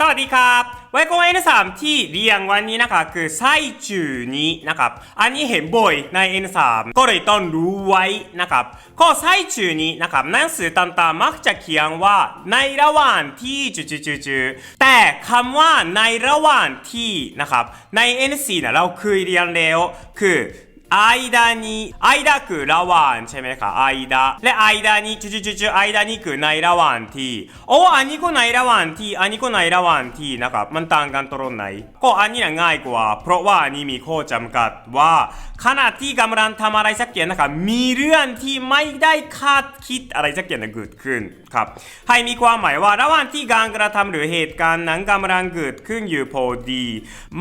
สวัสดีครับไว้กง N3 ที่เรียงวันนี้นะครับคือไส้จือนี้นะครับ อันนี้เห็นบ่อยใน N3 ก็เลยต้องรู้ไว้นะครับก็ไส้จือนี้นะครับหนังสือต่างๆมักจะเขียนว่าในระหว่างที่จือๆๆแต่คำว่าในระหว่างที่นะครับใน N4 นะเราเคยเรียนแล้วคือ 間に、間คือระหว่างใช่ไหมคะ間และ間にจุจุจุ間にคือในระหว่างที่โอ้อันนี้ก็ในระหว่างที่อันนี้ก็ในระหว่างที่นะครับมันต่างกันตรงไหน ก็อันนี้น่ะง่ายกว่า เพราะว่าอันนี้มีข้อจำกัดว่าขณะที่กำลังทำอะไรสักอย่างนะครับมีเรื่องที่ไม่ได้คาดคิดอะไรสักอย่างเกิดขึ้นครับให้มีความหมายว่าระหว่างที่การกระทำหรือเหตุการณ์นั้นกำลังเกิดขึ้นอยู่พอดี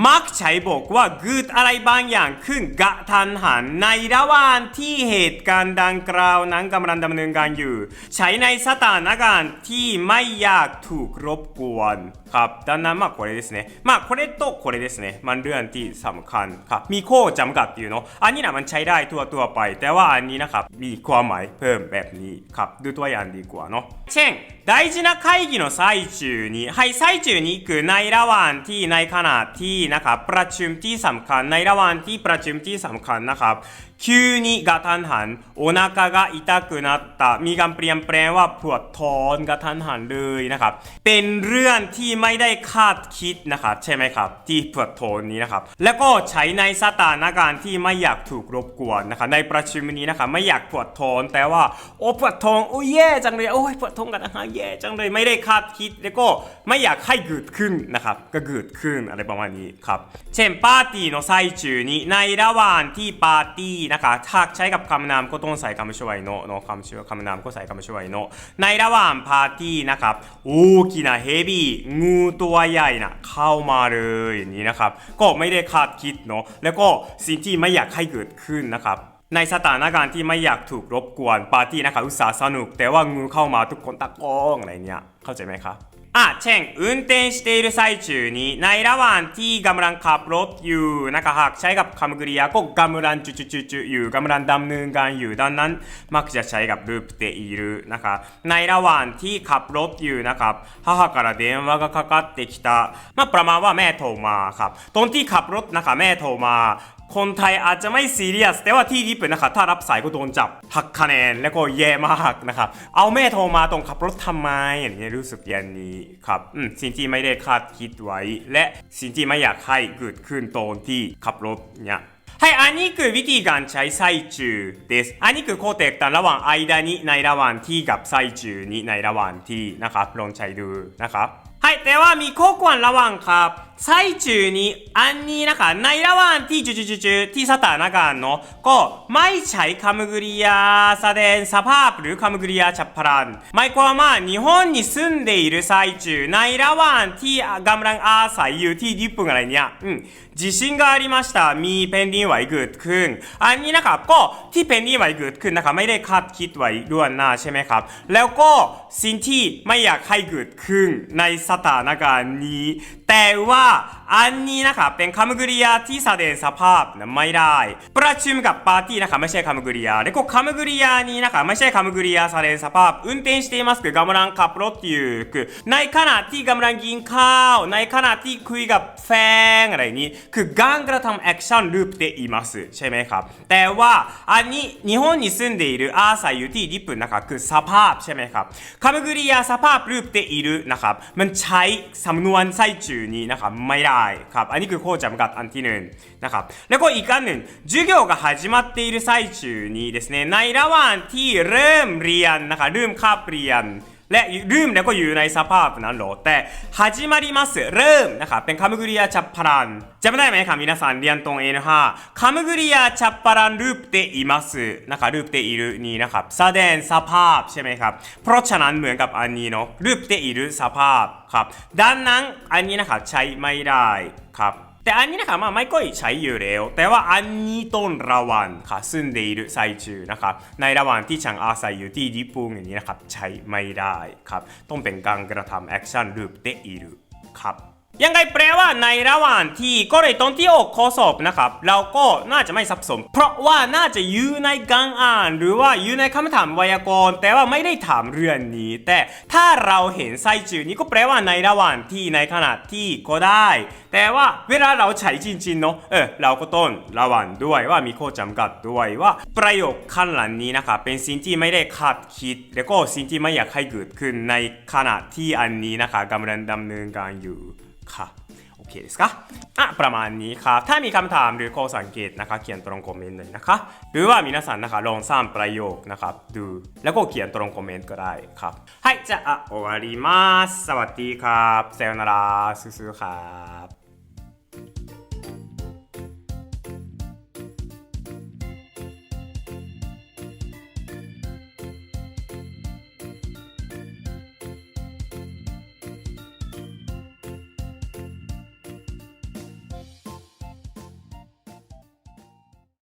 มักใช้บอกว่าเกิดอะไรบางอย่างขึ้นกะทัน หันในระหว่างที่เหตุการณ์ดังกล่าวนั้นกำลังดำเนินการอยู่ ใช้ในสถานการณ์ที่ไม่อยากถูกรบกวนครับดังนั้นまあこれですねまあこれとこれですねมันเรื่องที่สำคัญครับมีข้อจำกัดอยู่เนาะอันนี้นะมันใช้ได้ทั่วตัวๆไป แต่ว่าอันนี้นะครับมีความหมายเพิ่มแบบนี้ครับดูตัวอย่างดีกว่าเนาะเช่น大事な会議の最中にはい最中にคือในระหว่างที่ในขณะที่นะครับประชุมที่สำคัญในระหว่างที่ประชุมที่สำคัญ นะครับ急にกระทันหันお腹が痛くなったมีการเปลี่ยนแปลงว่าปวดท้องกระทันหันเลยนะครับ เป็นเรื่องที่ไม่ได้คาดคิดนะครับใช่ไหมครับ ที่ปวดท้องนี้นะครับ แล้วก็ใช้ในสถานการณ์ที่ไม่อยากถูกรบกวนนะครับในประชุมนี้นะครับไม่อยากปวดท้องแต่ว่าโอ้ปวดท้องโอ้ยแย่จังเลยโอ้ยปวดท้องกันนะฮะแย่จังเลยไม่ได้คาดคิด แล้วก็ไม่อยากให้เกิดขึ้นนะครับก็เกิดขึ้นอะไรประมาณนี้ครับเช่นปาร์ตี้の最中にในระหว่างที่ปาร์ตี้ นะครับถ้าใช้กับคำนามก็ต้องใส่คำช่วยโนเนาะคำช่วยคำนามก็ใส่คำช่วยโนในระหว่างปาร์ตี้นะครับโอ้กินะเฮบีงูตัวใหญ่นะเข้ามาเลยอย่างนี้นะครับ ก็ไม่ได้คาดคิดเนาะแล้วก็สิ่งที่ไม่อยากให้เกิดขึ้นนะครับในสถานการณ์ที่ไม่อยากถูกรบกวนปาร์ตี้นะครับอุตส่าห์สนุก แต่ว่างูเข้ามาทุกคนตะโกนอะไรเงี้ยเข้าใจไหมครับ あ、チェン、運転している最中に、ナイラワン、ティーガムランカプロ、ユー、なんかハク、シャイガプカムグリアコ、ガムランチュチュチュチュ、ユー、ガムランダムヌンガンユー、ダンナン、マクジャシャイガブープている、なんか、ナイラワン、ティーカプロ、ユー、なんか、母から電話がかかってきた、まあ、プラマはメートーマー、カプ、トンティーカプロ、なんかメートーマー、คนไทยอาจจะไม่ซีเรียส แต่ว่าที่ญี่ปุ่นนะครับถ้ารับสายก็โดนจับหักคะแนนแล้วก็แย่มากนะครับ เอาแม่โทรมาตรงขับรถทำไมอย่างนี้รู้สึกยานนี้ครับอืมสิ่งที่ไม่ได้คาดคิดไว้ และสิ่งที่ไม่อยากให้เกิดขึ้นตอนที่ขับรถเนี่ยให้、อันนี้คือวิธีการใช้ไซจูเดสอันนี้คือโคเตกตันระหว่างไอดานิในระหว่างที่กับไซจูนี้ในระหว่างที่นะครับลองใช้ดูนะครับ はいแต่ว่ามีข้อควรระวังครับไซจูนี้อันนี้นะคะในระหว่างที่จุๆๆๆที่สถานการณ์เนาะก็ไม่ใช้คำกริยาแสดงสภาพหรือคำกริยาฉับพลันหมายความว่า日本に住んでいる最中ในระหว่างที่กำลังอาศัยอยู่ที่ญี่ปุ่นอะไรเนี่ยอืม地震がありましたมีแผ่นดินไหวเกิดขึ้น อันนี้นะครับก็ที่แผ่นดินไหวเกิดขึ้นนะครับไม่ได้คาดคิดไว้ล่วงหน้าใช่ไหมครับ แล้วก็สิ่งที่ไม่อยากให้เกิดขึ้นในส ถานการณ์นี้ แต่ว่าอันนี้นะครับเป็นคำกริยาที่แสดงสภาพนะไม่ได้ ประชุมกับปาร์ตี้นะครับไม่ใช่คำกริยาแล้วก็คำกริยานี้นะครับไม่ใช่คำกริยาแสดงสภาพ運転していますคือกำลังขับรถอยู่คือในขณะที่กำลังกินข้าว ในขณะที่คุยกับแฟนอะไรนี้ คือการกระทำแอคชั่นรูปでいますใช่ไหมครับ แต่ว่าอันนี้日本に住んでいるอาศัยอยู่ที่ญี่ปุ่นนะครับคือสภาพใช่ไหมครับคำกริยาสภาพรูปでいるนะครับมันใช้สำนวนไส้จืนี้นะครับไม่ได้ ครับ อันนี้คือข้อจำกัดอันที่หนึ่งนะครับ แล้วก็อีกอันหนึ่ง授業が始まっている最中にですねในระหว่างที่เริ่มเรียนนะครับเริ่มคาบเรียน และลืมแล้วก็อยู่ในสภาพนั้นหรอแต่始まりますเริ่มนะครับเป็นคำกริยาฉับพลันจำได้ไหมครับ皆さんเรียนตรง N5 คำกริยาฉับพลันรูปでいますนะครับรูปでいるนี้นะครับแสดงสภาพใช่ไหมครับ เพราะฉะนั้นเหมือนกับอันนี้เนาะรูปでいるสภาพครับดังนั้นอันนี้นะครับใช้ไม่ได้ครับ แต่อันนี้นะครับมาไม่ค่อยใช้อยู่แล้ว แต่ว่าอันนี้ต้องระวังค่ะซึ่งเดいる最中นะครับ ในระหว่างที่ฉันอาศัยอยู่ที่ญี่ปุ่นอย่างนี้นะครับ ใช้ไม่ได้ครับ ต้องเป็นการกระทำแอคชั่นรูปเดいるครับ ยังไงแปลว่าในระหว่างที่ก็เลยตอนที่ออกข้อสอบนะครับ เราก็น่าจะไม่สับสน เพราะว่าน่าจะอยู่ในการอ่าน หรือว่าอยู่ในคำถามไวยากรณ์ แต่ว่าไม่ได้ถามเรื่องนี้ แต่ถ้าเราเห็นไซจือนี้ก็แปลว่าในระหว่างที่ในขณะที่ก็ได้ แต่ว่าเวลาเราใช้จริงๆเนาะเออเราก็ต้องระวังด้วยว่ามีข้อจำกัดด้วยว่าประโยคข้างหลังนี้นะครับเป็นสิ่งที่ไม่ได้คาดคิด แล้วก็สิ่งที่ไม่อยากให้เกิดขึ้นในขณะที่อันนี้นะคะกำลังดำเนินการอยู่ ค่ะโอเคですかอ่ะประมาณนี้ครับ ถ้ามีคำถามหรือข้อสังเกตนะคะ เขียนตรงคอมเมนต์เลยนะคะ หรือว่า皆さんนะคะลองสร้างประโยคนะครับ ดู แล้วก็เขียนตรงคอมเมนต์ก็ได้ครับはいじゃあ終わりますสวัสดีครับさよならสู้ๆครับ